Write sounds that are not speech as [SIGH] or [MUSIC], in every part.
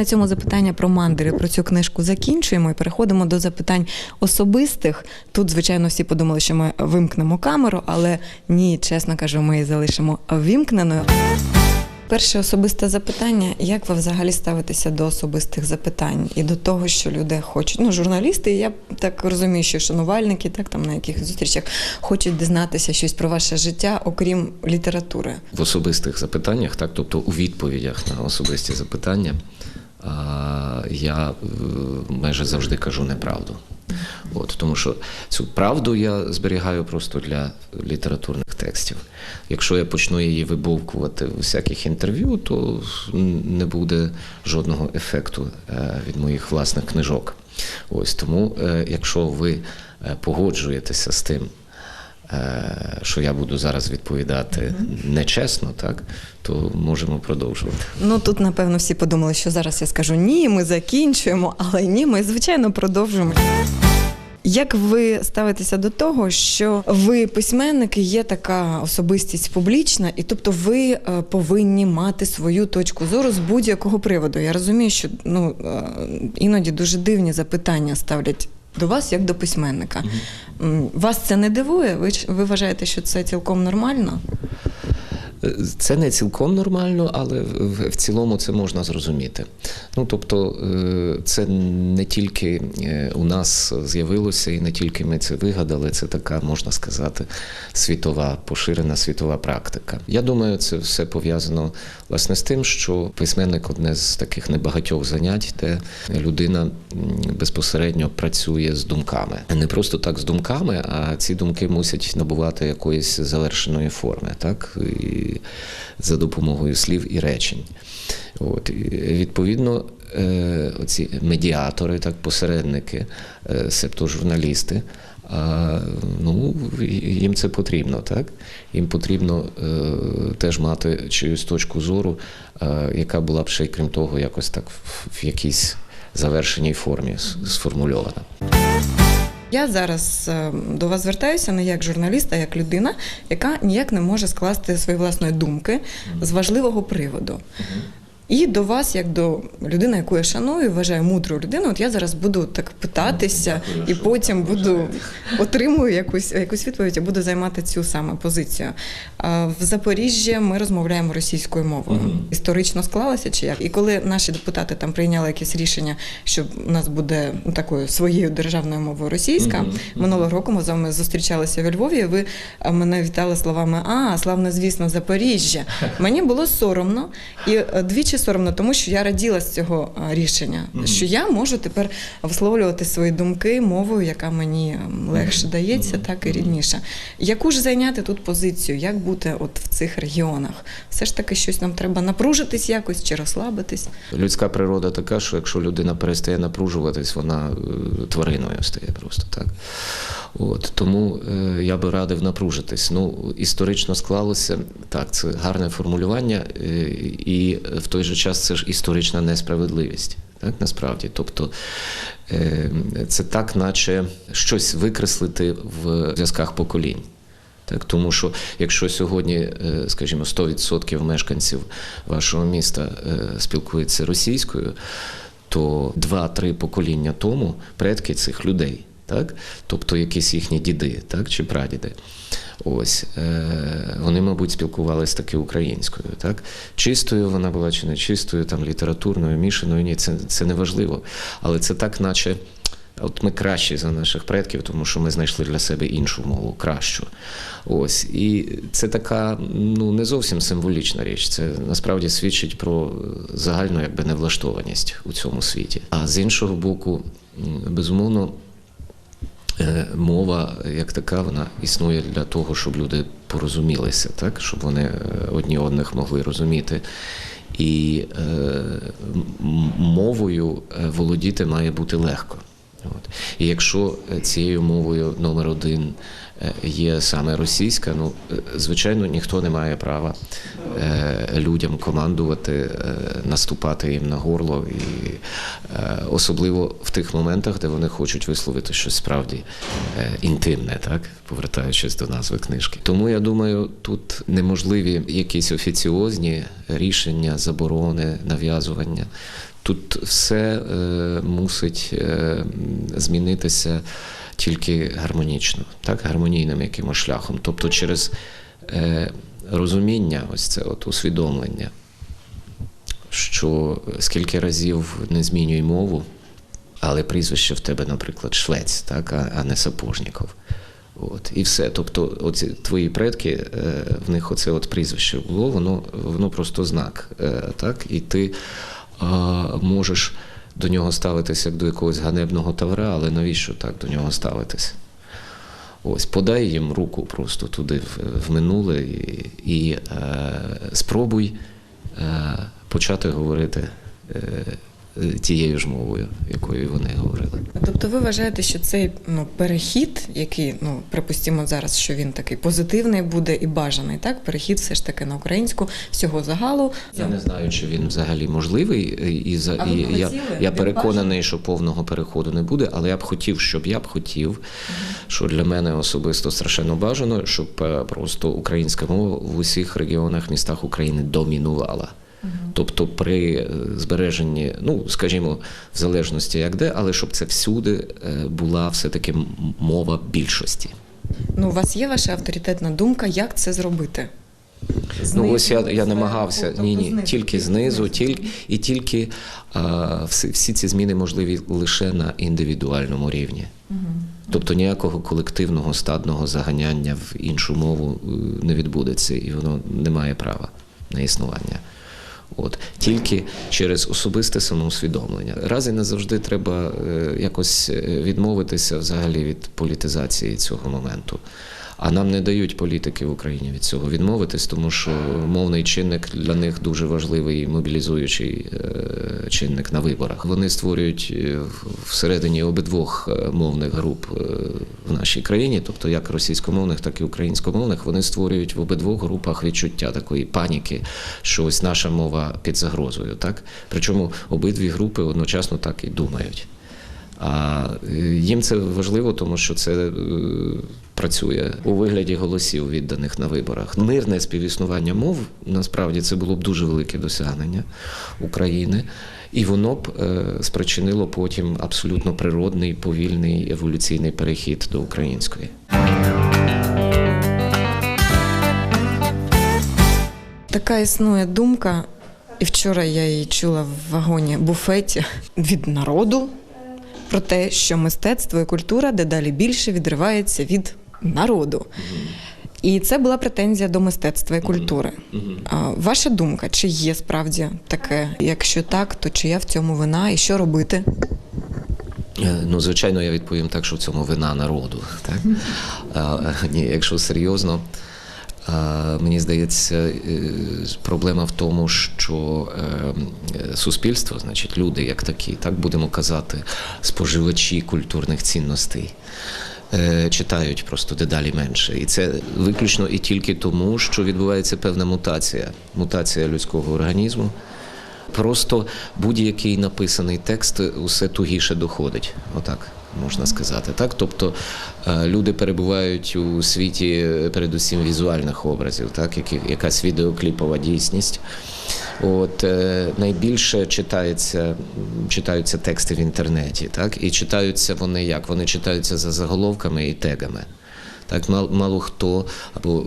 На цьому запитання про мандри, про цю книжку закінчуємо і переходимо до запитань особистих. Тут, звичайно, всі подумали, що ми вимкнемо камеру, але ні, чесно кажу, ми її залишимо вімкненою. Перше особисте запитання: як ви взагалі ставитеся до особистих запитань і до того, що люди хочуть? Ну, журналісти, я так розумію, що шанувальники, так там на яких зустрічах хочуть дізнатися щось про ваше життя, окрім літератури. в особистих запитаннях, так, тобто у відповідях на особисті запитання, я е, майже завжди кажу неправду. От, тому що цю правду я зберігаю просто для літературних текстів. Якщо я почну її вибовкувати в всяких інтерв'ю, то не буде жодного ефекту е, від моїх власних книжок. Ось тому, е, якщо ви погоджуєтеся з тим, що я буду зараз відповідати нечесно, так то можемо продовжувати. Ну тут, напевно, всі подумали, що зараз я скажу ні, ми закінчуємо, але ні, ми звичайно продовжуємо. Як ви ставитеся до того, що ви письменник і є така особистість публічна, і тобто ви е, повинні мати свою точку зору з будь-якого приводу? Я розумію, що ну е, іноді дуже дивні запитання ставлять до вас як до письменника. Вас це не дивує? Ви ви вважаєте, що це цілком нормально? Це не цілком нормально, але в, цілому це можна зрозуміти. Ну тобто, е, це не тільки е, у нас з'явилося, і не тільки ми це вигадали. Це така, можна сказати, світова, поширена світова практика. Я думаю, це все пов'язано власне з тим, що письменник одне з таких небагатьох занять, де людина безпосередньо працює з думками. Не просто так з думками, а ці думки мусять набувати якоїсь завершеної форми, так і за допомогою слів і речень. От і, відповідно, е, оці медіатори, так посередники, е, себто журналісти. А, ну, їм це потрібно, так? Їм потрібно е, теж мати чиюсь точку зору, е, яка була б ще крім того, якось так в, в якійсь завершеній формі сформульована. Я зараз е, до вас звертаюся не як журналіст, а як людина, яка ніяк не може скласти свої власної думки з важливого приводу. І до вас, як до людини, яку я шаную, вважаю мудрою людиною, от я зараз буду так питатися, і потім буду отримую якусь якусь відповідь, і буду займати цю саме позицію. В Запоріжжі ми розмовляємо російською мовою. Історично склалося чи як? І коли наші депутати там прийняли якесь рішення, що у нас буде ну, такою своєю державною мовою російська, минулого року ми з вами зустрічалися в Львові. і Ви мене вітали словами А, славно, звісно, Запоріжжя. [LAUGHS] Мені було соромно і е, двічі соромно, тому що я раділа з цього рішення, що я можу тепер висловлювати свої думки мовою, яка мені легше дається, так і рідніше. Яку ж зайняти тут позицію? Як бути от в цих регіонах? Все ж таки щось нам треба напружитись якось чи розслабитись. Людська природа така, що якщо людина перестає напружуватись, вона е, твариною стає просто так. От тому е, я би радив напружитись. Ну, історично склалося так, це гарне формулювання, е, і в той же час це ж історична несправедливість. Так, насправді, тобто е, це так, наче щось викреслити в зв'язках поколінь. Так, тому що якщо сьогодні, е, скажімо, 100% мешканців вашого міста е, спілкуються російською, то 2-3 покоління тому предки цих людей, так? тобто якісь їхні діди так? чи прадіди. Ось е, вони, мабуть, спілкувалися таки українською. Так? Чистою вона була чи не чистою, там літературною, мішаною. Ні, це, це не важливо. Але це так, наче От ми кращі за наших предків, тому що ми знайшли для себе іншу мову, кращу. Ось. І це така ну, не зовсім символічна річ. Це насправді свідчить про загальну якби, невлаштованість у цьому світі. А з іншого боку, безумовно, мова як така, вона існує для того, щоб люди порозумілися, так? щоб вони е, одні одних могли розуміти. І е, мовою е, володіти має бути легко. От. І якщо е, цією мовою номер один е, є саме російська, ну е, звичайно ніхто не має права людям командувати, наступати їм на горло, і особливо в тих моментах, де вони хочуть висловити щось справді інтимне, так повертаючись до назви книжки. Тому я думаю, тут неможливі якісь офіціозні рішення, заборони, нав'язування. Тут все е, мусить е, змінитися тільки гармонічно, так, гармонійним якимось шляхом. Тобто через е, розуміння, ось це от усвідомлення, що скільки разів не змінюй мову, але прізвище в тебе, наприклад, швець, так, а, не сапожніков. От, і все. Тобто, оці твої предки, в них оце от прізвище було, воно, воно просто знак. Так, і ти е, можеш до нього ставитися як до якогось ганебного тавра, але навіщо так до нього ставитися? Ось, подай їм руку просто туди в, минуле і, і е, спробуй е, почати говорити е, тією ж мовою, якою вони говорили. Тобто ви вважаєте, що цей ну, перехід, який, ну, припустимо зараз, що він такий позитивний буде і бажаний, так? Перехід все ж таки на українську всього загалу. Я не знаю, чи він взагалі можливий, і, за і я, я Він переконаний, що повного переходу не буде, але я б хотів, щоб я б хотів, що для мене особисто страшенно бажано, щоб е, просто українська мова в усіх регіонах, містах України домінувала. Тобто при е, збереженні, ну скажімо, в залежності як де, але щоб це всюди е, була все-таки мова більшості. Ну, у вас є ваша авторитетна думка, як це зробити? Ну ось я, я намагався. тобто Ні, ні, знизу, тільки знизу, тільки і тільки а, всі, всі ці зміни можливі лише на індивідуальному рівні. Тобто ніякого колективного стадного заганяння в іншу мову е, не відбудеться, і воно не має права на існування. От тільки через особисте самоусвідомлення. Раз і не завжди треба е, якось е, відмовитися взагалі від політизації цього моменту. А нам не дають політики в Україні від цього відмовитись, тому що мовний чинник для них дуже важливий мобілізуючий е, чинник на виборах. Вони створюють е, всередині обидвох е, мовних груп в нашій країні, тобто як російськомовних, так і українськомовних, вони створюють в обидвох групах відчуття такої паніки, що ось наша мова під загрозою. Так причому обидві групи одночасно так і думають. А е, їм це важливо, тому що це е, працює у вигляді голосів, відданих на виборах. Мирне співіснування мов насправді це було б дуже велике досягнення України, і воно б е, спричинило потім абсолютно природний, повільний еволюційний перехід до української. Така існує думка, і вчора я її чула в вагоні буфеті від народу про те, що мистецтво і культура дедалі більше відривається від народу. І це була претензія до мистецтва і культури. Ваша думка, чи є справді таке? Якщо так, то чия в цьому вина і що робити? Е, Ну, звичайно, я відповім так, що в цьому вина народу. Так? Ні, якщо серйозно, а, мені здається, е, проблема в тому, що е, суспільство, значить, люди як такі, так будемо казати, споживачі культурних цінностей. е, Читають просто дедалі менше, і це виключно і тільки тому, що відбувається певна мутація, мутація людського організму. Просто будь-який написаний текст усе тугіше доходить, отак можна сказати. Так? Тобто е, люди перебувають у світі е, передусім візуальних образів, так? Якась відеокліпова дійсність. От е, найбільше читається, читаються тексти в інтернеті, так? І читаються вони як? Вони читаються за заголовками і тегами. Так, мало, хто або е,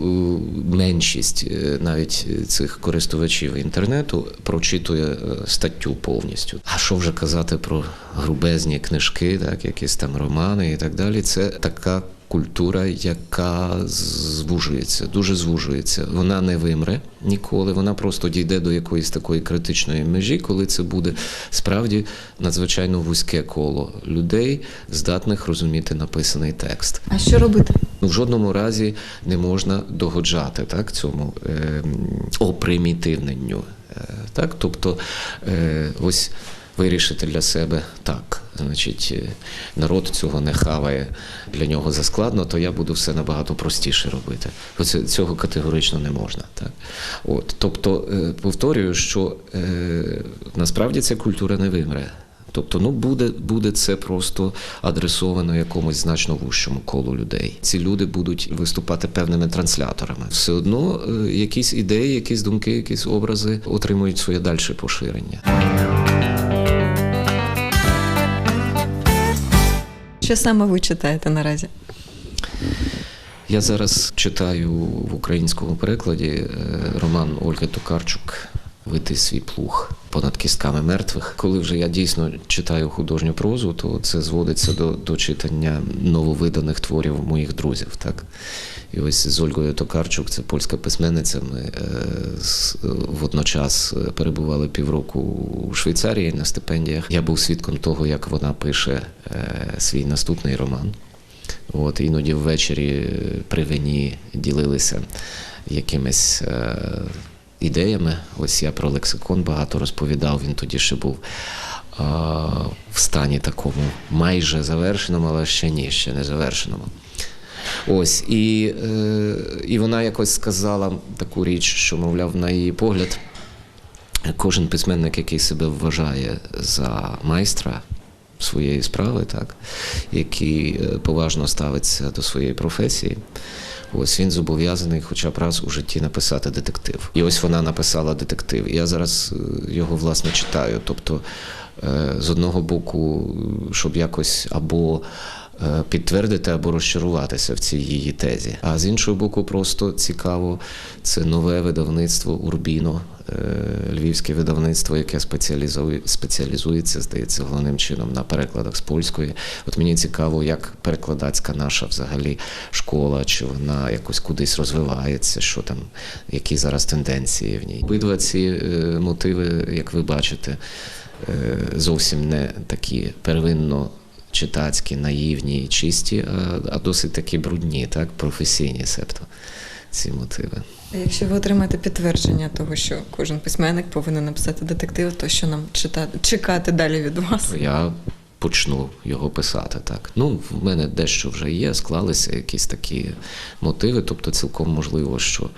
меншість е, навіть е, цих користувачів інтернету прочитує статтю повністю. А що вже казати про грубезні книжки, так, якісь там романи і так далі. Це така культура, яка звужується, дуже звужується. Вона не вимре ніколи. Вона просто дійде до якоїсь такої критичної межі, коли це буде справді надзвичайно вузьке коло людей, здатних розуміти написаний текст. А що робити? Ну, в жодному разі не можна догоджати так, цьому е, опримітивненню. Е, так? Тобто, е, ось вирішити для себе так. Значить, е, народ цього не хаває, для нього заскладно, то я буду все набагато простіше робити. Оце, цього категорично не можна. Так? От, тобто, е, повторюю, що е, насправді ця культура не вимре. Тобто, ну буде буде це просто адресовано якомусь значно вужчому колу людей. Ці люди будуть виступати певними трансляторами. Все одно е, якісь ідеї, якісь думки, якісь образи отримують своє дальше поширення. Що саме ви читаєте наразі? Я зараз читаю в українському перекладі е, роман Ольги Токарчук. Вити свій плуг понад кістками мертвих. Коли вже я дійсно читаю художню прозу, то це зводиться до, до читання нововиданих творів моїх друзів. Так? І ось з Ольгою Токарчук, це польська письменниця. Ми е, водночас е, перебували півроку у Швейцарії на стипендіях. Я був свідком того, як вона пише е, свій наступний роман. От іноді ввечері при вині ділилися якимись е, ідеями. Ось я про лексикон багато розповідав. Він тоді ще був в стані такому майже завершеному, але ще ні, ще не завершеному. Ось, і, е, і вона якось сказала таку річ, що, мовляв, на її погляд, кожен письменник, який себе вважає за майстра своєї справи, так, який е, поважно ставиться до своєї професії. Ось він зобов'язаний хоча б раз у житті написати детектив. І ось вона написала детектив. Я зараз е, його власне читаю. Тобто, е, з одного боку, щоб якось або підтвердити або розчаруватися в цій її тезі. А з іншого боку, просто цікаво, це нове видавництво Урбіно, е, львівське видавництво, яке спеціалізує, спеціалізується, здається, головним чином на перекладах з польської. От мені цікаво, як перекладацька наша взагалі школа, чи вона якось кудись розвивається, що там, які зараз тенденції в ній. Обидва ці е, мотиви, як ви бачите, е, зовсім не такі первинно читацькі, наївні і чисті, а, а досить такі брудні, так, професійні, себто ці мотиви. А Якщо ви отримаєте підтвердження того, що кожен письменник повинен написати детектив, то що нам читати, чекати далі від вас? я почну його писати. Так. Ну, в мене дещо вже є, склалися якісь такі мотиви, тобто цілком можливо, що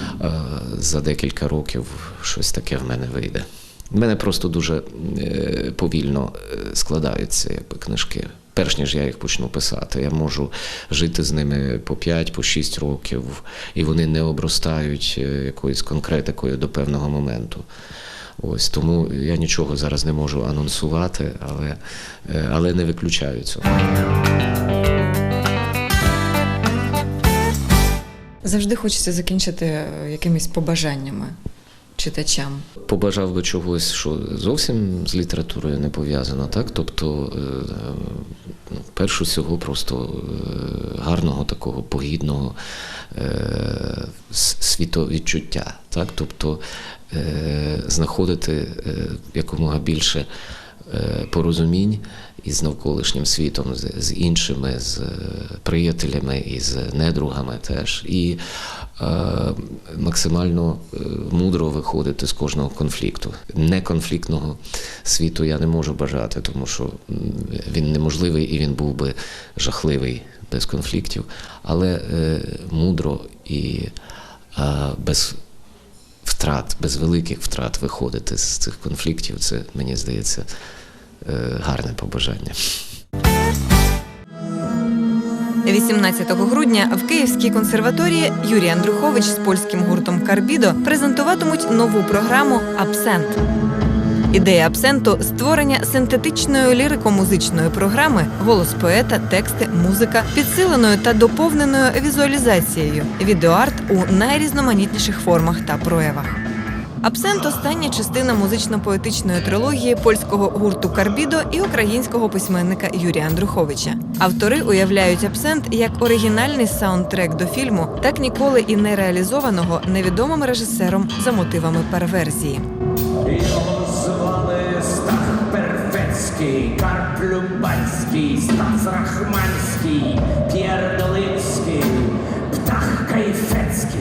е, за декілька років щось таке в мене вийде. В мене просто дуже е, повільно е, складаються якби, книжки. Перш ніж я їх почну писати, я можу жити з ними по 5, по 6 років, і вони не обростають е, якоюсь конкретикою до певного моменту. Ось тому я нічого зараз не можу анонсувати, але, але не виключаю цього. Завжди хочеться закінчити якимись побажаннями читачам. Побажав би чогось, що зовсім з літературою не пов'язано, так? Тобто, е, ну, першу всього, просто е, гарного такого погідного е, світовідчуття, так? Тобто знаходити якомога більше порозумінь із навколишнім світом, з, іншими, з е, приятелями і з недругами теж. І е, максимально е, мудро виходити з кожного конфлікту. Неконфліктного світу я не можу бажати, тому що він неможливий і він був би жахливий без конфліктів. Але е, мудро і е, без втрат, без великих втрат виходити з цих конфліктів, це мені здається е, гарне побажання. 18 грудня в Київській консерваторії Юрій Андрухович з польським гуртом Карбідо презентуватимуть нову програму Абсент. Ідея абсенту створення синтетичної лірико-музичної програми, голос поета, тексти, музика, підсиленою та доповненою візуалізацією, відеоарт у найрізноманітніших формах та проявах. Абсент остання частина музично-поетичної трилогії польського гурту Карбідо і українського письменника Юрія Андруховича. Автори уявляють абсент як оригінальний саундтрек до фільму, так ніколи і не реалізованого невідомим режисером за мотивами перверзії. Ковальський, Карп Любанський, Стас Рахманський, П'єр Долинський, Птах Кайфецький.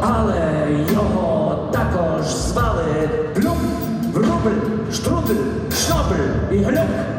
Але його також звали Плюм, Врубль, Штрудель, Шнобель і Глюк.